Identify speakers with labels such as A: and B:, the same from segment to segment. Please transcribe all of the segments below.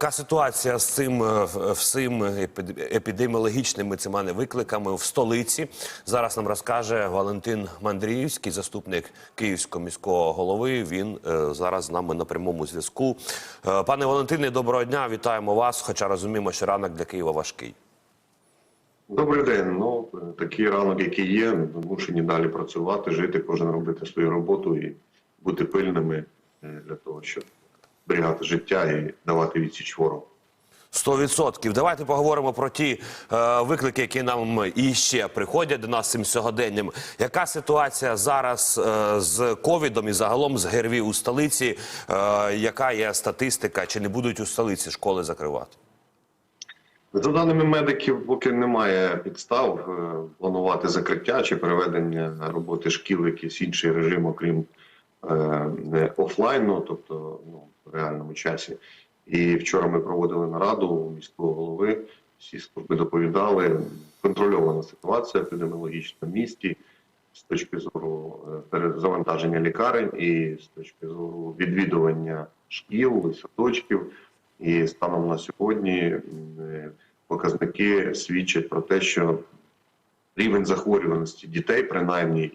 A: Яка ситуація з цим е, всім епідеміологічними цими викликами в столиці? Зараз нам розкаже Валентин Мандріївський, заступник Київського міського голови. Він е, зараз з нами на прямому зв'язку. Е, Пане Валентине, доброго дня. Вітаємо вас. Хоча розуміємо, що ранок для Києва важкий.
B: Добрий день. Ну такий ранок, який є, ми змушені далі працювати, жити, кожен робити свою роботу і бути пильними е, для того, щоб зберігати життя і давати відсіч ворогу.
A: 100%. Давайте поговоримо про ті е, виклики, які нам і ще приходять до нас цим сьогоденням. Яка ситуація зараз е, з ковідом і загалом з ГРВІ у столиці? Е, яка є статистика? Чи не будуть у столиці школи закривати?
B: За даними медиків, поки немає підстав е, планувати закриття чи переведення роботи шкіл якийсь інший режим, окрім офлайну, тобто ну, в реальному часі. І вчора ми проводили нараду у міського голови. Всі служби доповідали. Контрольована ситуація епідеміологічна в місті з точки зору е, перезавантаження лікарень і з точки зору відвідування шкіл, садочків. І станом на сьогодні е, показники свідчать про те, що рівень захворюваності дітей, принаймні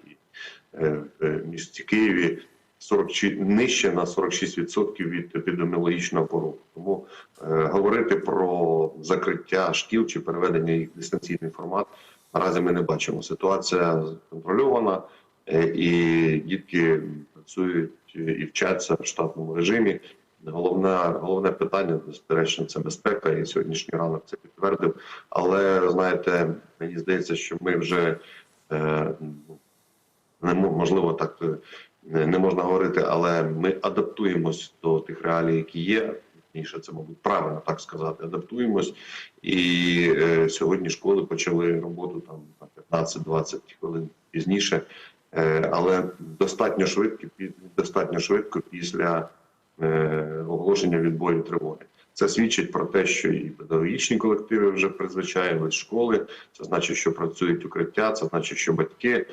B: е, в місті Києві, 40, нижче на 46% від епідеміологічного порогу. Тому е, говорити про закриття шкіл чи переведення їх в дистанційний формат наразі ми не бачимо. Ситуація контрольована, е, і дітки працюють і вчаться в штатному режимі. Головне, головне питання, безперечно, це безпека. І сьогоднішній ранок це підтвердив. Але знаєте, мені здається, що ми вже е, не мо- можливо так е, не можна говорити, але ми адаптуємось до тих реалій, які є. Точніше, це мабуть правильно так сказати. Адаптуємось, і е, сьогодні школи почали роботу там на 15-20 хвилин пізніше, е, але достатньо швидко, достатньо швидко після е, оголошення відбою тривоги. Це свідчить про те, що і педагогічні колективи вже призвичаїлись школи. Це значить, що працюють укриття, це значить, що батьки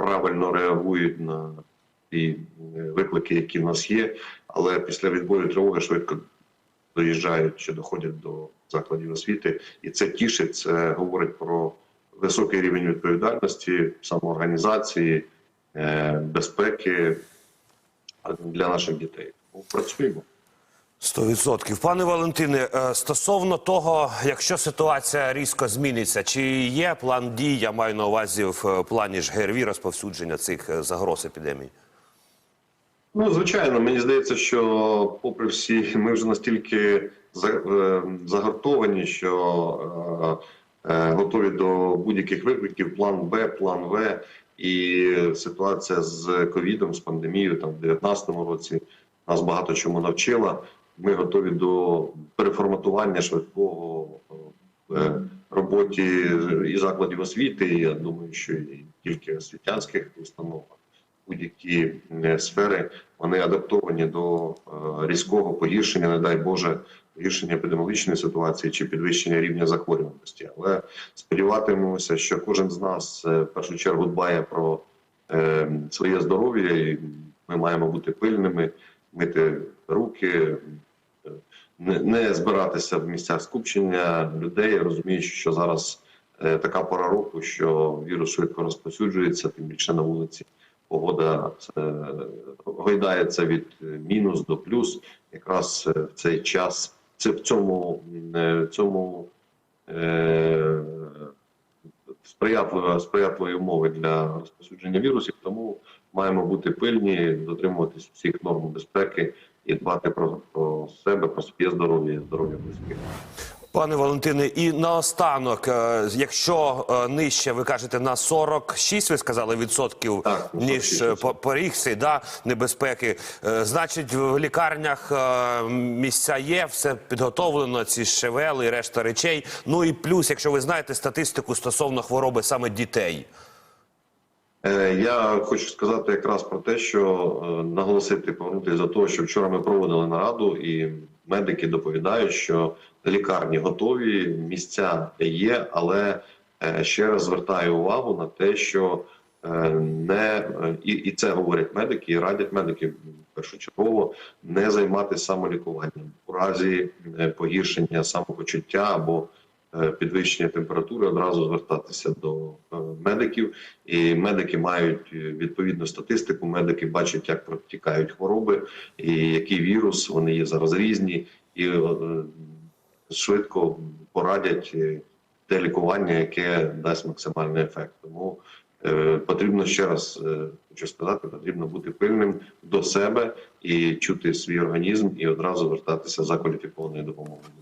B: правильно реагують на ті е, виклики, які в нас є. Але після відбою тривоги швидко доїжджають чи доходять до закладів освіти, і це тішить. Це говорить про високий рівень відповідальності, самоорганізації, е, безпеки для наших дітей. Тому працюємо.
A: 100%. Пане Валентине, е, стосовно того, якщо ситуація різко зміниться, чи є план дій, я маю на увазі в е, плані ж ГРВІ розповсюдження цих е, загроз епідемії?
B: Ну, звичайно, мені здається, що, попри всі, ми вже настільки за- загартовані, що готові до будь-яких викликів. План Б, план В. І ситуація з ковідом, з пандемією там в 2019 році нас багато чому навчила. Ми готові до переформатування швидкого е, роботі і закладів освіти. І Я думаю, що і тільки освітянських установ будь-які е, сфери вони адаптовані до е, різкого погіршення, не дай Боже, погіршення епідеміологічної ситуації чи підвищення рівня захворюваності. Але сподіватимемося, що кожен з нас е, в першу чергу дбає про е, своє здоров'я, і ми маємо бути пильними, мити руки. Не, збиратися в місцях скупчення людей, розуміючи, що зараз е, така пора року, що вірус швидко розповсюджується, тим більше на вулиці погода е, гойдається від е, мінус до плюс. Якраз в цей час це в цьому, е, цьому е, умови для розповсюдження вірусів, тому маємо бути пильні, дотримуватись всіх норм безпеки і дбати про, про себе, про своє здоров'я здоров'я близьких.
A: Пане Валентине, і наостанок, е, якщо е, нижче, ви кажете, на 46, ви сказали, відсотків,
B: Так,
A: ніж
B: 46%.
A: е, по- поріг цей, да, небезпеки, значить, в лікарнях місця є, все підготовлено, ці шевели решта речей. Ну і плюс, якщо ви знаєте статистику стосовно хвороби саме дітей.
B: Е, Я хочу сказати якраз про те, що е, наголосити повернутися до того, що вчора ми проводили нараду, і медики доповідають, що лікарні готові, місця є, але е, ще раз звертаю увагу на те, що не і, і це говорять медики, і радять медики першочергово не займатися самолікуванням. У разі погіршення самопочуття або підвищення температури, одразу звертатися до е, медиків. І медики мають е, відповідну статистику. Медики бачать, як протікають хвороби, і який вірус вони є зараз різні, і е, швидко порадять е, те лікування, яке дасть максимальний ефект. Тому е, потрібно ще раз е, хочу сказати, потрібно бути пильним до себе і чути свій організм, і одразу звертатися за кваліфікованою допомогою.